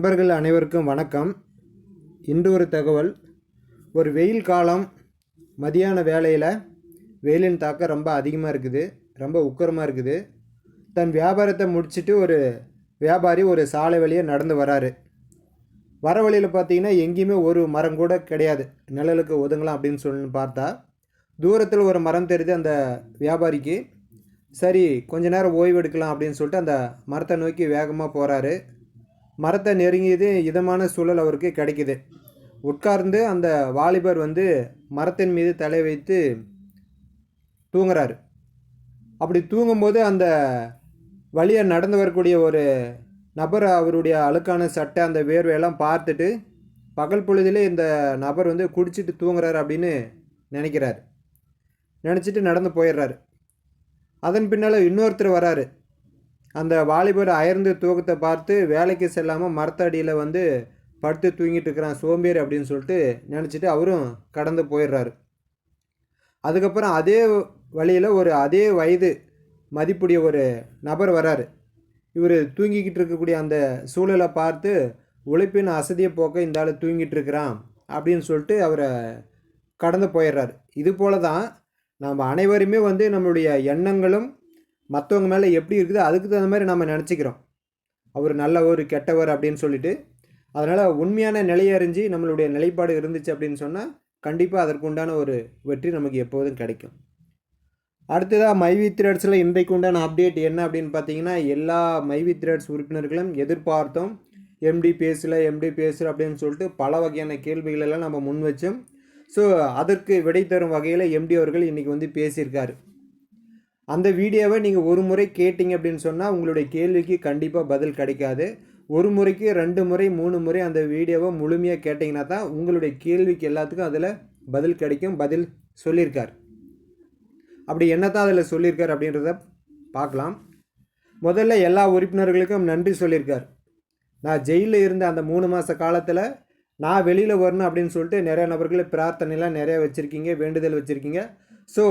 நண்பர்கள் அனைவருக்கும் வணக்கம். இன்று ஒரு தகவல். ஒரு வெயில் காலம் மதியான வேலையில் வெயிலின் தாக்கம் ரொம்ப அதிகமாக இருக்குது ரொம்ப உக்கரமாக இருக்குது. தன் வியாபாரத்தை முடிச்சுட்டு ஒரு வியாபாரி ஒரு சாலை வழியாக நடந்து வராரு. வர வழியில் பார்த்தீங்கன்னா எங்கேயுமே ஒரு மரம் கூட கிடையாது. நிழலுக்கு ஒதுங்கலாம் அப்படின்னு சொல்லி பார்த்தா தூரத்தில் ஒரு மரம் தெரியுது அந்த வியாபாரிக்கு. சரி கொஞ்ச நேரம் ஓய்வு எடுக்கலாம் அப்படின்னு சொல்லிட்டு அந்த மரத்தை நோக்கி வேகமாக போகிறாரு மரத்தை நெருங்கியது இதமான சூழல் அவருக்கு கிடைக்குது. உட்கார்ந்து அந்த வாலிபர் வந்து மரத்தின் மீது தலை வைத்து தூங்குறாரு. அப்படி தூங்கும்போது அந்த வழியாக நடந்து வரக்கூடிய ஒரு நபர் அவருடைய அழுக்கான சட்டை அந்த வேர்வையெல்லாம் பார்த்துட்டு பகல் பொழுதிலே இந்த நபர் வந்து குடிச்சிட்டு தூங்குறாரு அப்படின்னு நினைக்கிறார். நினச்சிட்டு நடந்து போயிடுறாரு. அதன் பின்னால் இன்னொருத்தர் வராரு. அந்த வாலிபர் அயர்ந்து தூக்கத்தை பார்த்து வேலைக்கு செல்லாமல் மரத்தடியில் வந்து படுத்து தூங்கிட்டு இருக்கிறான் சோம்பேறி அப்படின்னு சொல்லிட்டு நினச்சிட்டு அவரும் கடந்து போயிடுறாரு. அதுக்கப்புறம் அதே வழியில் ஒரு அதே வயது மதிப்புடைய ஒரு நபர் வராரு. இவர் தூங்கிக்கிட்டு இருக்கக்கூடிய அந்த சூழலை பார்த்து உழைப்பின் அசதியை போக்க இந்த ஆள் தூங்கிட்டு இருக்கிறான் அப்படின்னு சொல்லிட்டு அவரை கடந்து போயிடுறாரு. இது போல தான் நம்ம அனைவருமே வந்து நம்மளுடைய எண்ணங்களும் மற்றவங்க மேலே எப்படி இருக்குதோ அதுக்கு தகுந்த மாதிரி நம்ம நினச்சிக்கிறோம். அவர் நல்லவர் கெட்டவர் அப்படின்னு சொல்லிட்டு. அதனால் உண்மையான நிலையை அறிஞ்சு நம்மளுடைய நிலைப்பாடு இருந்துச்சு அப்படின்னு சொன்னால் கண்டிப்பாக அதற்கு உண்டான ஒரு வெற்றி நமக்கு எப்போதும் கிடைக்கும். அடுத்ததாக மைவி த்ரெட்ஸில் இன்றைக்கு உண்டான அப்டேட் என்ன அப்படின்னு பார்த்தீங்கன்னா எல்லா மைவி த்ரெட்ஸ் உறுப்பினர்களும் எதிர்பார்த்தோம். எம்டி பேசல எம்டி பேசல அப்படின்னு சொல்லிட்டு பல வகையான கேள்விகளெல்லாம் நம்ம முன் வச்சோம். ஸோ அதற்கு விடை தரும் வகையில் எம்டி அவர்கள் இன்றைக்கி வந்து பேசியிருக்காரு. அந்த வீடியோவை நீங்கள் ஒரு முறை கேட்டிங்க அப்படின்னு சொன்னால் உங்களுடைய கேள்விக்கு கண்டிப்பாக பதில் கிடைக்காது. ஒரு முறைக்கு ரெண்டு முறை மூணு முறை அந்த வீடியோவை முழுமையாக கேட்டிங்கன்னா தான் உங்களுடைய கேள்விக்கு எல்லாத்துக்கும் அதில் பதில் கிடைக்கும். பதில் சொல்லியிருக்கார். அப்படி என்னத்தான் அதில் சொல்லியிருக்கார் அப்படின்றத பார்க்கலாம். முதல்ல எல்லா உறுப்பினர்களுக்கும் நன்றி சொல்லியிருக்கார். நான் ஜெயிலில் இருந்த அந்த மூணு மாத காலத்தில் நான் வெளியில் வரணும் அப்படின்னு சொல்லிட்டு நிறைய நபர்களை பிரார்த்தனைலாம் நிறைய வச்சுருக்கீங்க வேண்டுதல் வச்சுருக்கீங்க. ஸோ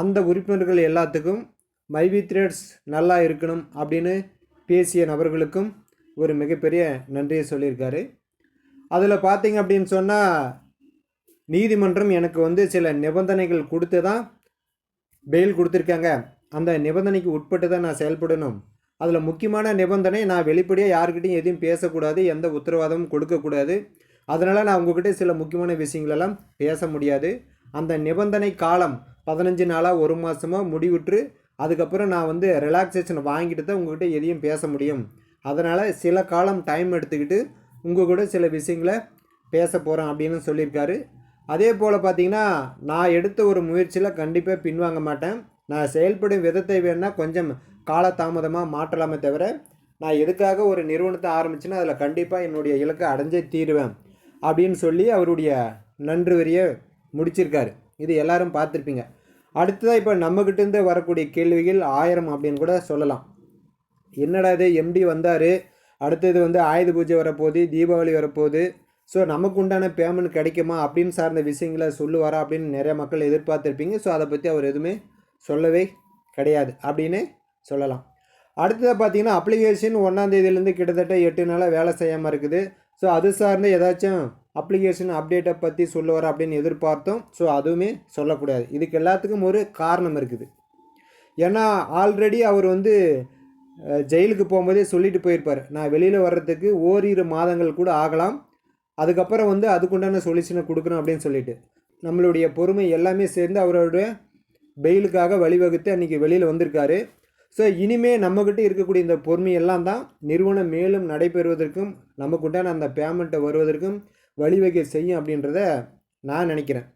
அந்த உறுப்பினர்கள் எல்லாத்துக்கும் மைவி த்ரெட்ஸ் நல்லா இருக்கணும் அப்படின்னு பேசிய நபர்களுக்கும் ஒரு மிகப்பெரிய நன்றியை சொல்லியிருக்காரு. அதில் பார்த்தீங்க அப்படின்னு சொன்னால் நீதிமன்றம் எனக்கு வந்து சில நிபந்தனைகள் கொடுத்து தான் பெயில் கொடுத்துருக்காங்க. அந்த நிபந்தனைக்கு உட்பட்டு தான் நான் செயல்படணும். அதில் முக்கியமான நிபந்தனை நான் வெளிப்படையாக யாருக்கிட்டையும் எதையும் பேசக்கூடாது எந்த உத்தரவாதமும் கொடுக்கக்கூடாது. அதனால் நான் உங்ககிட்ட சில முக்கியமான விஷயங்களெல்லாம் பேச முடியாது. அந்த நிபந்தனை காலம் பதினஞ்சு நாளாக ஒரு மாதமாக முடிவுற்று அதுக்கப்புறம் நான் வந்து ரிலாக்ஸேஷன் வாங்கிட்டு தான் உங்கள்கிட்ட எதையும் பேச முடியும். அதனால் சில காலம் டைம் எடுத்துக்கிட்டு உங்கள் கூட சில விஷயங்களை பேச போகிறேன் அப்படின்னு சொல்லியிருக்காரு. அதே போல் பார்த்தீங்கன்னா நான் எடுத்த ஒரு முயற்சியில் கண்டிப்பாக பின்வாங்க மாட்டேன். நான் செயல்படும் விதத்தை வேணால் கொஞ்சம் காலதாமதமாக மாற்றலாமே தவிர நான் எதுக்காக ஒரு நிறுவனத்தை ஆரம்பிச்சுன்னா அதில் கண்டிப்பாக என்னுடைய இலக்கை அடைஞ்சே தீருவேன் அப்படின்னு சொல்லி அவருடைய நன்றி வரிய முடிச்சிருக்காரு. இது எல்லாரும் பார்த்துருப்பீங்க. அடுத்ததாக இப்போ நம்மக்கிட்டேருந்து வரக்கூடிய கேள்விகள் ஆயிரம் அப்படின்னு கூட சொல்லலாம். என்னடா இது எம்டி வந்தார். அடுத்தது வந்து ஆயுத பூஜை வரப்போகுது தீபாவளி வரப்போகுது. ஸோ நமக்கு உண்டான பேமெண்ட் கிடைக்குமா அப்படின்னு சார்ந்த விஷயங்களை சொல்லுவாரா அப்படின்னு நிறைய மக்கள் எதிர்பார்த்துருப்பீங்க. ஸோ அதை பற்றி அவர் எதுவுமே சொல்லவே கிடையாது அப்படின்னு சொல்லலாம். அடுத்ததாக பார்த்தீங்கன்னா அப்ளிகேஷன் ஒன்றாந்தேதியிலேருந்து கிட்டத்தட்ட எட்டு நாளாக வேலை செய்யாமல் இருக்குது. ஸோ அது சார்ந்து ஏதாச்சும் அப்ளிகேஷன் அப்டேட்டை பற்றி சொல்லுவார் அப்படின்னு எதிர்பார்த்தோம். ஸோ அதுவுமே சொல்லக்கூடாது. இதுக்கு எல்லாத்துக்கும் ஒரு காரணம் இருக்குது. ஏன்னா ஆல்ரெடி அவர் வந்து ஜெயிலுக்கு போகும்போதே சொல்லிட்டு போயிருப்பார். நான் வெளியில் வர்றதுக்கு ஓரிரு மாதங்கள் கூட ஆகலாம். அதுக்கப்புறம் வந்து அதுக்குண்டான சொல்யூஷனை கொடுக்கணும் அப்படின்னு சொல்லிட்டு. நம்மளுடைய பொறுமை எல்லாமே சேர்ந்து அவருடைய பெயிலுக்காக வழிவகுத்து அன்றைக்கி வெளியில் வந்திருக்காரு. ஸோ இனிமே நம்மக்கிட்ட இருக்கக்கூடிய இந்த பொறுமை எல்லாம் தான் நிறுவனம் மேலும் நடைபெறுவதற்கும் நமக்கு உண்டான அந்த பேமெண்ட்டை வருவதற்கும் வழிவகை செய்யும் அப்படின்றத நான் நினைக்கிறேன்.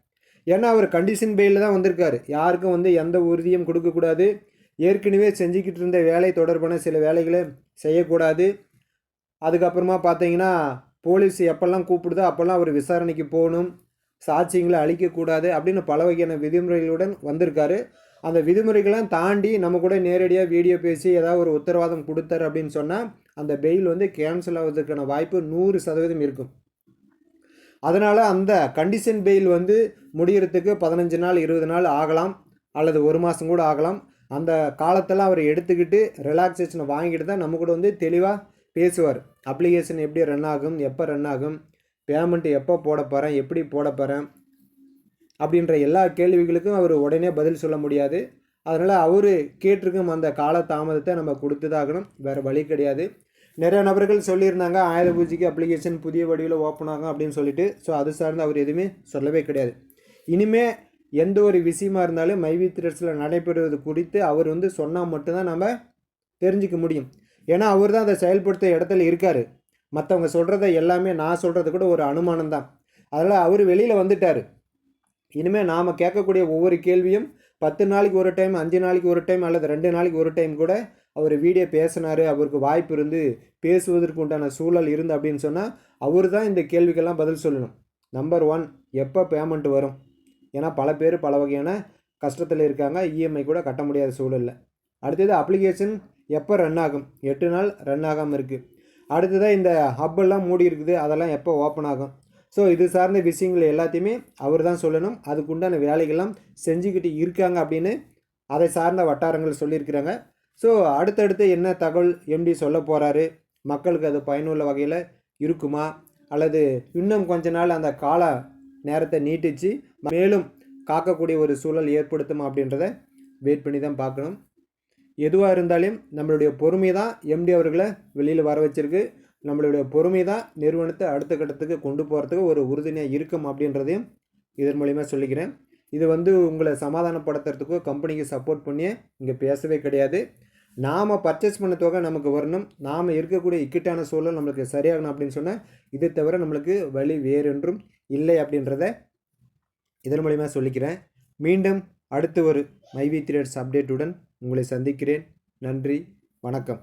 ஏன்னா அவர் கண்டிஷன் பெயிலில் தான் வந்திருக்காரு. யாருக்கும் வந்து எந்த உறுதியும் கொடுக்கக்கூடாது ஏற்கனவே செஞ்சுக்கிட்டு இருந்த வேலை தொடர்பான சில வேலைகளை செய்யக்கூடாது. அதுக்கப்புறமா பார்த்தீங்கன்னா போலீஸ் எப்போல்லாம் கூப்பிடுதோ அப்போல்லாம் அவர் விசாரணைக்கு போகணும். சாட்சியங்களை அழிக்கக்கூடாது அப்படின்னு பல வகையான விதிமுறைகளுடன் வந்திருக்காரு. அந்த விதிமுறைகளாம் தாண்டி நம்ம கூட நேரடியாக வீடியோ பேசி ஏதாவது ஒரு உத்தரவாதம் கொடுத்தாரு அப்படின்னு சொன்னால் அந்த பெயில் வந்து கேன்சல் ஆவதற்கான வாய்ப்பு நூறு சதவீதம் இருக்கும். அதனால் அந்த கண்டிஷன் பெயில் வந்து முடிகிறதுக்கு பதினஞ்சு நாள் இருபது நாள் ஆகலாம். அல்லது ஒரு மாதம் கூட ஆகலாம். அந்த காலத்தெல்லாம் அவர் எடுத்துக்கிட்டு ரிலாக்ஸேஷனை வாங்கிட்டு தான் நம்ம கூட வந்து தெளிவாக பேசுவார். அப்ளிகேஷன் எப்படி ரன் ஆகும் எப்போ ரன் ஆகும் பேமெண்ட் எப்போ போட போகிறேன் எப்படி போட போகிறேன் அப்படின்ற எல்லா கேள்விகளுக்கும் அவர் உடனே பதில் சொல்ல முடியாது. அதனால் அவர் கேட்டிருக்கும் அந்த கால தாமதத்தை நம்ம கொடுத்து தான் ஆகணும். வேறு வழி கிடையாது. நிறைய நபர்கள் சொல்லியிருந்தாங்க ஆயுத பூஜைக்கு அப்ளிகேஷன் புதிய வடிவில் ஓப்பன் ஆகும் அப்படின்னு சொல்லிட்டு. ஸோ அது சார்ந்து அவர் எதுவுமே சொல்லவே கிடையாது. இனிமே எந்த ஒரு விஷயமா இருந்தாலும் மைவி த்ரெட்ஸில் நடைபெறுவது குறித்து அவர் வந்து சொன்னால் மட்டும்தான் நம்ம தெரிஞ்சுக்க முடியும். ஏன்னா அவர் தான் அதை செயல்படுத்த இடத்துல இருக்கார். மற்றவங்க சொல்கிறத எல்லாமே நான் சொல்கிறது கூட ஒரு அனுமானம் தான். அதனால் அவர் வெளியில் வந்துட்டார். இனிமேல் நாம் கேட்கக்கூடிய ஒவ்வொரு கேள்வியும் பத்து நாளைக்கு ஒரு டைம் அஞ்சு நாளைக்கு ஒரு டைம் அல்லது ரெண்டு நாளைக்கு ஒரு டைம் கூட அவர் வீடியோ பேசினார் அவருக்கு வாய்ப்பு இருந்து பேசுவதற்கு உண்டான சூழல் இருந்து அப்படின்னு சொன்னால் அவர் தான் இந்த கேள்விக்கெல்லாம் பதில் சொல்லணும். நம்பர் ஒன் எப்போ பேமெண்ட் வரும்? ஏன்னா பல பேர் பல வகையான கஷ்டத்தில் இருக்காங்க இஎம்ஐ கூட கட்ட முடியாத சூழலில். அடுத்தது அப்ளிகேஷன் எப்போ ரன் ஆகும்? எட்டு நாள் ரன் ஆகாமல் இருக்குது அடுத்ததாக இந்த ஹப்பெல்லாம் மூடி இருக்குது அதெல்லாம் எப்போ ஓப்பன் ஆகும்? ஸோ இது சார்ந்த விஷயங்கள் எல்லாத்தையுமே அவர் தான் சொல்லணும். அதுக்குண்டான வேலைகள்லாம் செஞ்சுக்கிட்டு இருக்காங்க அப்படின்னு அதை சார்ந்த வட்டாரங்கள் சொல்லியிருக்கிறாங்க. ஸோ அடுத்தடுத்து என்ன தகவல் எம்டி சொல்ல போகிறாரு மக்களுக்கு அது பயனுள்ள வகையில் இருக்குமா? அல்லது இன்னும் கொஞ்ச நாள் அந்த கால நேரத்தை நீட்டிச்சு மேலும் காக்கக்கூடிய ஒரு சூழல் ஏற்படுத்துமா அப்படின்றத வெயிட் பண்ணி தான் பார்க்கணும். எதுவாக இருந்தாலும் நம்மளுடைய பொறுமை தான் எம்டி அவர்களை வெளியில் வர வச்சிருக்கு. நம்மளுடைய பொறுமை தான் நிறுவனத்தை அடுத்த கட்டத்துக்கு கொண்டு போகிறதுக்கு ஒரு உறுதுணையாக இருக்கும் அப்படின்றதையும் இதன் மூலிமா சொல்லிக்கிறேன். இது வந்து உங்களை சமாதானப்படுத்துறதுக்கோ கம்பெனிக்கு சப்போர்ட் பண்ணியே இங்கே பேசவே கிடையாது. நாம் பர்ச்சேஸ் பண்ண தொகை நமக்கு வரணும். நாம் இருக்கக்கூடிய இக்கட்டான சூழல் நம்மளுக்கு சரியாகணும் அப்படின்னு சொன்னால் இதை தவிர நம்மளுக்கு வழி வேறொன்றும் இல்லை அப்படின்றத இதன் மூலிமா சொல்லிக்கிறேன். மீண்டும் அடுத்து ஒரு மைவி த்ரேட்ஸ் அப்டேட்டுடன் உங்களை சந்திக்கிறேன். நன்றி வணக்கம்.